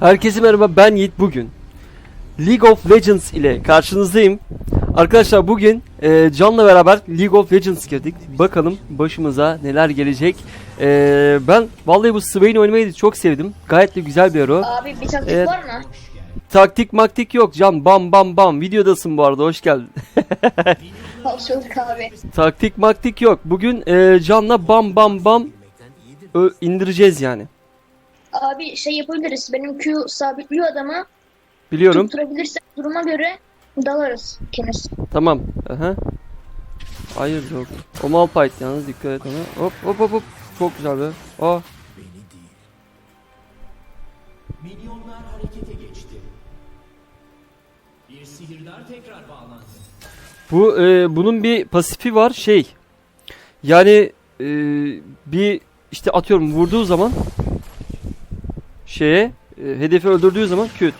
Herkese merhaba ben Yiğit bugün. League of Legends ile karşınızdayım. Arkadaşlar bugün e, Can'la beraber League of Legends girdik. Bakalım başımıza neler gelecek. E, Ben vallahi bu Swain oynamayı çok sevdim. Gayet de güzel bir hero. Abi bir taktik Evet. var mı? Taktik maktik yok. Can bam bam bam. Videodasın bu arada hoş geldin. Hoş bulduk abi. Taktik maktik yok. Bugün e, Can'la bam bam bam ö- indireceğiz yani Abi şey yapabiliriz. Benim Q sabitliyor adamı. Biliyorum Tutturabilirsek duruma göre dalarız ikimiz. Tamam. Aha. Hayır yok. O Malphite yalnız dikkat et ona. Hop hop hop hop. Çok güzel be. Aa. Milyonlar harekete geçti. Bir sihirdar tekrar bağlandı. Bu e, bunun bir pasifi var şey. Yani e, bir işte atıyorum vurduğu zaman şeye e, hedefi öldürdüğü zaman küt.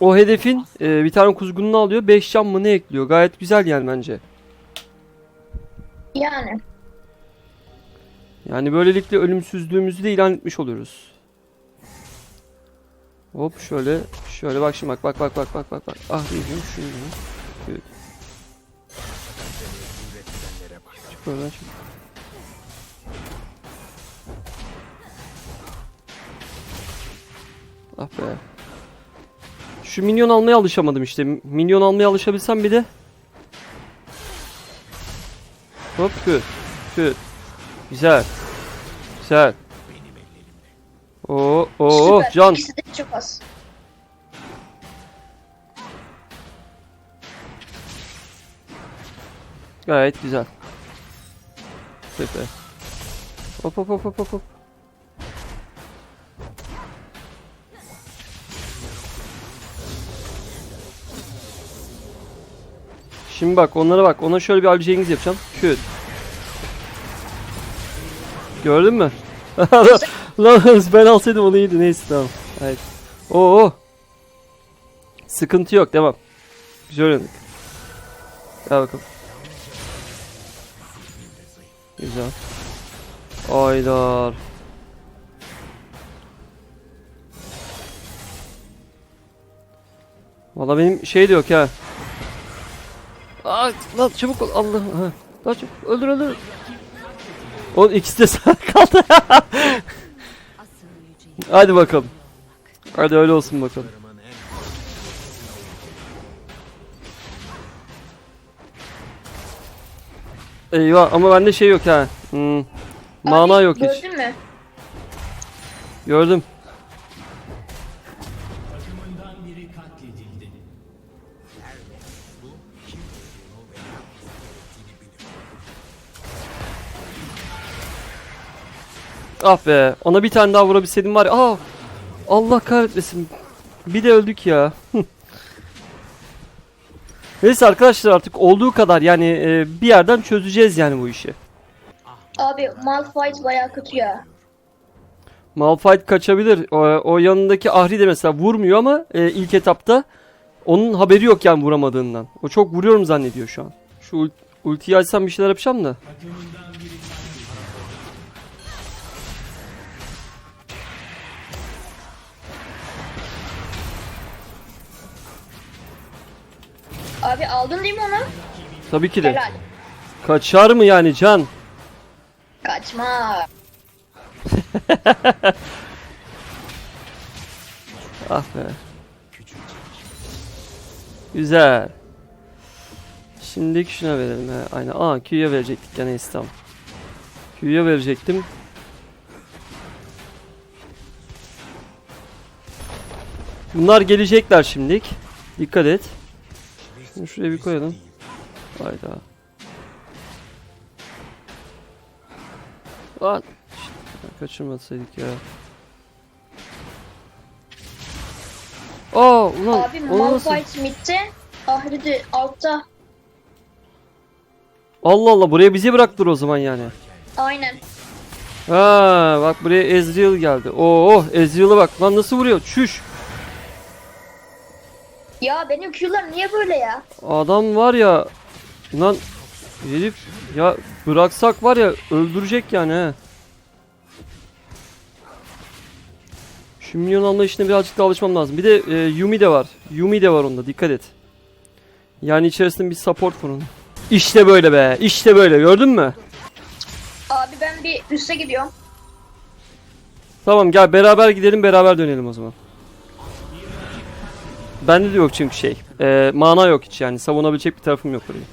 O hedefin e, bir tane kuzgununu alıyor. 5 can mı ne ekliyor? Gayet güzel yani bence. Yani. Yani böylelikle ölümsüzlüğümüzü de ilan etmiş oluyoruz. Hop şöyle şöyle bak şimdi bak bak bak bak bak bak bak. Ah diyeceğim şunu. Evet. Çık oradan çık. Ah be. Şu minyon almaya alışamadım işte. Minyon almaya alışabilsem bir de. Hop kü. Kü. Güzel. Güzel. Oo, oo, süper. can. İkisi de çok az. Gayet güzel. Süper. Hop hop hop hop hop Şimdi bak onlara bak. Ona şöyle bir Albi Cengiz yapacağım. Küt. Gördün mü? Lan ben alsaydım onu iyiydi. Neyse tamam. Hayır. Oo. Sıkıntı yok. Devam. Güzel oynadık. Gel bakalım. Güzel. Aydar. Valla benim şey de yok ha. Aa, lan çabuk ol Allah. Ha. Lan çabuk öldür öldür. O ikisi de sağ kaldı. Hadi bakalım. Hadi öyle olsun bakalım. Eyvah ama bende şey yok ha. Hmm. Mana Abi, yok hiç. Gördün mü? Gördüm. Ah be. Ona bir tane daha vurabilseydim var ya. Aa! Allah kahretmesin. Bir de öldük ya. Neyse arkadaşlar artık olduğu kadar yani e, bir yerden çözeceğiz yani bu işi. Abi Malphite bayağı kötü ya. Malphite kaçabilir. O, o yanındaki Ahri de mesela vurmuyor ama e, ilk etapta onun haberi yok yani vuramadığından. O çok vuruyorum zannediyor şu an. Şu ult- ultiyi açsam bir şeyler yapacağım da. Abi aldın değil mi onu? Tabii ki de. Helal. Kaçar mı yani can? Kaçma. Ah be. Güzel. Şimdi şuna verelim he. Aynen. Aa Q'ya verecektik neyse tamam. Q'ya verecektim. Bunlar gelecekler şimdilik. Dikkat et. Şunu şuraya bir koyalım. Hayda. Lan. Kaçırmasaydık ya. Aa ulan. Abi? Malphite midde. Ahri altta. Allah Allah buraya bizi bıraktılar o zaman yani. Aynen. Ha bak buraya Ezreal geldi. Oo oh, Ezreal'a bak lan nasıl vuruyor? Çüş. Ya benim Q'lar niye böyle ya? Adam var ya lan herif ya bıraksak var ya öldürecek yani he. Şu minyon işine birazcık daha alışmam lazım. Bir de e, Yumi de var. Yumi de var onda dikkat et. Yani içerisinde bir support var onun. İşte böyle be. İşte böyle gördün mü? Abi ben bir üste gidiyorum. Tamam gel beraber gidelim beraber dönelim o zaman. Bende de yok çünkü şey. E, mana yok hiç yani savunabilecek bir tarafım yok orayı.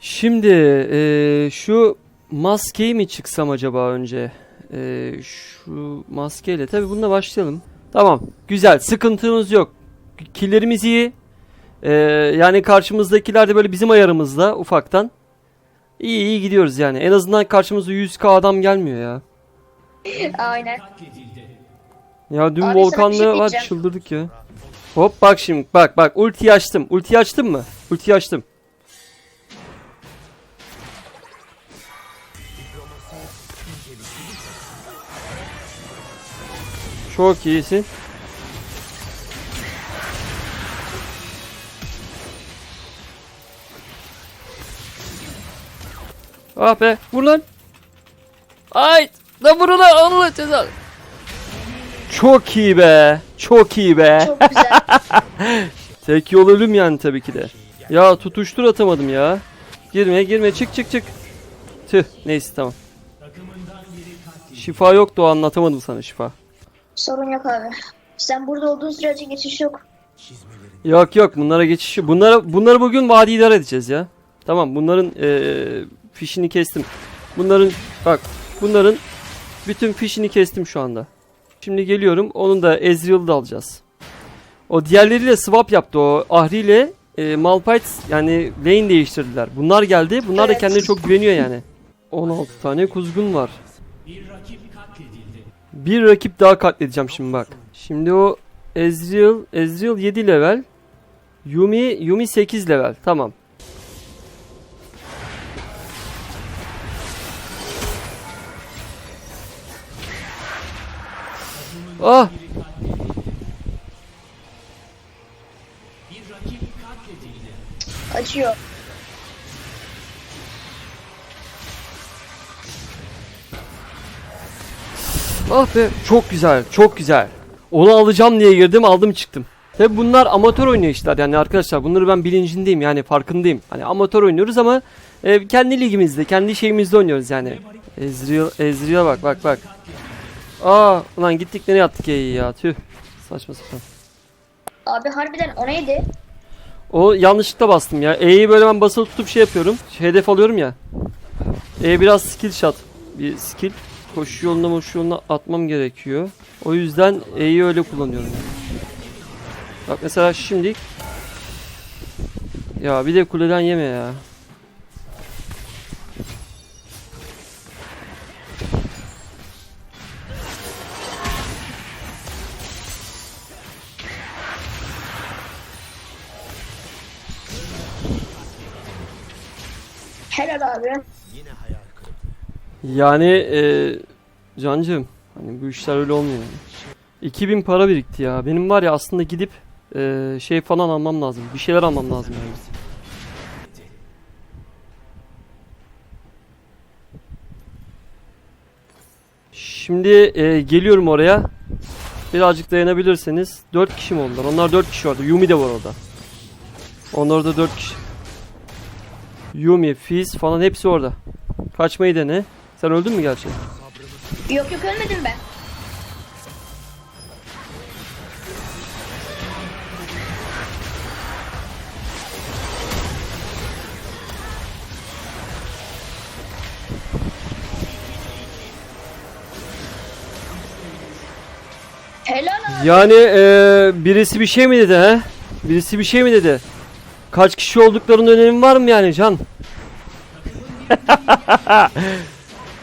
Şimdi e, şu maskeyi mi çıksam acaba önce? E, şu maskeyle tabi bununla başlayalım. Tamam güzel sıkıntımız yok. Killerimiz iyi. E, yani karşımızdakiler de böyle bizim ayarımızda ufaktan. İyi iyi gidiyoruz yani. En azından karşımıza 100k adam gelmiyor ya. Aynen. Ya dün Abi volkanlı şey var çıldırdık ya. Hop bak şimdi bak bak ulti açtım. Ulti açtım mı? Ulti açtım. Çok iyisin. Ah be vur lan. Ay da vur lan Allah cezanı. Çok iyi be. Çok iyi be. Çok güzel. Tek yol ölüm yani tabii ki de. Ya tutuştur atamadım ya. Girme girme çık çık çık. Tüh neyse tamam. Şifa yoktu o anlatamadım sana şifa. Sorun yok abi. Sen burada olduğun sürece geçiş yok. Yok yok bunlara geçiş Bunlara, bunları bugün vadi idare edeceğiz ya. Tamam bunların eee, fişini kestim. Bunların bak bunların bütün fişini kestim şu anda. Şimdi geliyorum onun da Ezreal'ı da alacağız. O diğerleriyle swap yaptı o Ahri ile e, Malphite yani lane değiştirdiler. Bunlar geldi. Bunlar da kendine çok güveniyor yani. 16 tane kuzgun var. Bir rakip. Bir rakip daha katledeceğim şimdi bak. Şimdi o Ezreal, Ezreal 7 level. Yumi, Yumi 8 level. Tamam. Ah! Biri Ah be çok güzel çok güzel. Onu alacağım diye girdim aldım çıktım. Tabi bunlar amatör oynuyor işler yani arkadaşlar bunları ben bilincindeyim yani farkındayım. Hani amatör oynuyoruz ama e, kendi ligimizde kendi şeyimizde oynuyoruz yani. Ezreal, Ezreal'a bak bak bak. Aa ulan gittik nereye attık E'yi ya tüh. Saçma sapan. Abi harbiden o neydi? O yanlışlıkla bastım ya. E'yi böyle ben basılı tutup şey yapıyorum. Hedef alıyorum ya. E biraz skill shot. Bir skill. Koşu yoluna koşu yoluna atmam gerekiyor. O yüzden E'yi öyle kullanıyorum. Bak mesela şimdi ya bir de kuleden yeme ya. Helal abi. Yani e, Cancığım hani bu işler öyle olmuyor. yani. 2000 para birikti ya. Benim var ya aslında gidip e, şey falan almam lazım. Bir şeyler almam lazım yani. Şimdi e, geliyorum oraya. Birazcık dayanabilirseniz 4 kişi mi oldular? Onlar 4 kişi vardı. Yumi de var orada. Onlar da 4 kişi. Yumi, Fizz falan hepsi orada. Kaçmayı dene. Sen öldün mü gerçi? Yok yok ölmedim ben. Helal abi. Yani eee, birisi bir şey mi dedi he? Birisi bir şey mi dedi? Kaç kişi olduklarının önemi var mı yani Can?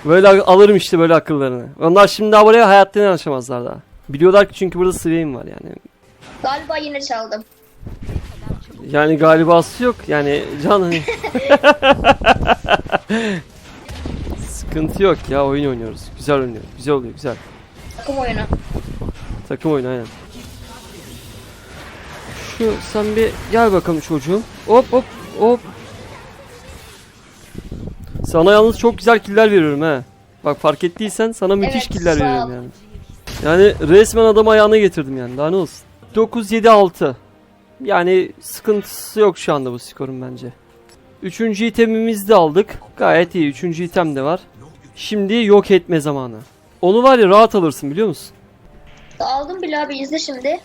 böyle al- alırım işte böyle akıllarını. Onlar şimdi daha buraya hayatta yanaşamazlar daha. Biliyorlar ki çünkü burada Swain var yani. Galiba yine çaldım. Yani galibası yok yani Can hani. Sıkıntı yok ya oyun oynuyoruz. Güzel oynuyoruz. Güzel oluyor güzel. Takım oyunu. Takım oyunu aynen. Şu sen bir gel bakalım çocuğum. Hop hop hop. Sana yalnız çok güzel killer veriyorum he. Bak fark ettiysen sana müthiş Evet, killer veriyorum yani. Yani resmen adam ayağına getirdim yani. Daha ne olsun. 9-7-6. Yani sıkıntısı yok şu anda bu skorun bence. Üçüncü itemimizi de aldık. Gayet iyi. Üçüncü item de var. Şimdi yok etme zamanı. Onu var ya rahat alırsın biliyor musun? Aldım bile abi izle şimdi.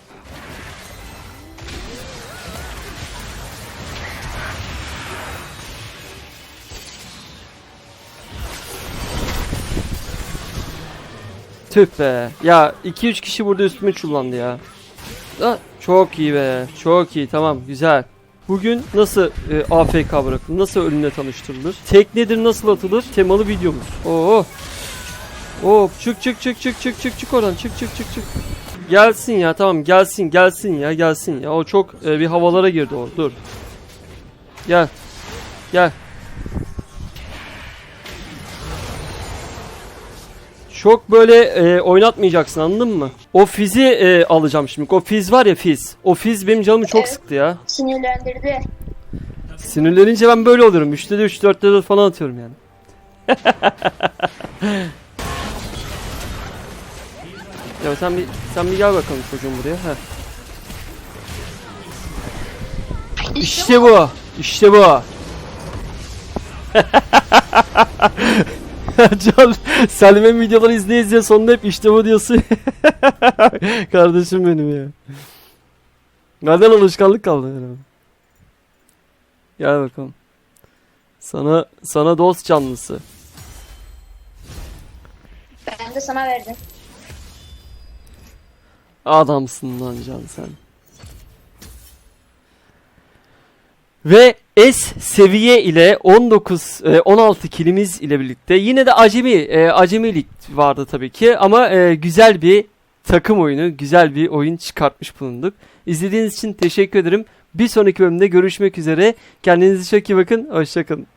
Tüh be. Ya 2-3 kişi burada üstüme çullandı ya. Ah, çok iyi be. Çok iyi. Tamam güzel. Bugün nasıl e, AFK bırakılır? Nasıl ölümle tanıştırılır? Tek nedir nasıl atılır? Temalı videomuz. Oo. Oo çık çık çık çık çık çık çık oradan çık çık çık çık. Gelsin ya tamam gelsin gelsin ya gelsin ya. O çok e, bir havalara girdi o. Dur. Gel. Gel. Çok böyle e, oynatmayacaksın anladın mı? O fizi e, alacağım şimdi. O fiz var ya fiz. O fiz benim canımı çok Evet. sıktı ya. Sinirlendirdi. Sinirlenince ben böyle oluyorum. 3'te de 3, 4'te 4 falan atıyorum yani. ya sen bir sen bir gel bakalım çocuğum buraya. Heh. İşte bu. İşte bu. Can Salim'in videoları izleye izleye sonunda hep işte bu diyorsun. Kardeşim benim ya. Nereden alışkanlık kaldı yani. Gel bakalım. Sana sana dost canlısı. Ben de sana verdim. Adamsın lan can sen. Ve S seviye ile 19 e, 16 kilimiz ile birlikte yine de acemi e, acemilik vardı tabii ki ama e, güzel bir takım oyunu, güzel bir oyun çıkartmış bulunduk. İzlediğiniz için teşekkür ederim. Bir sonraki bölümde görüşmek üzere. Kendinize çok iyi bakın. Hoşçakalın.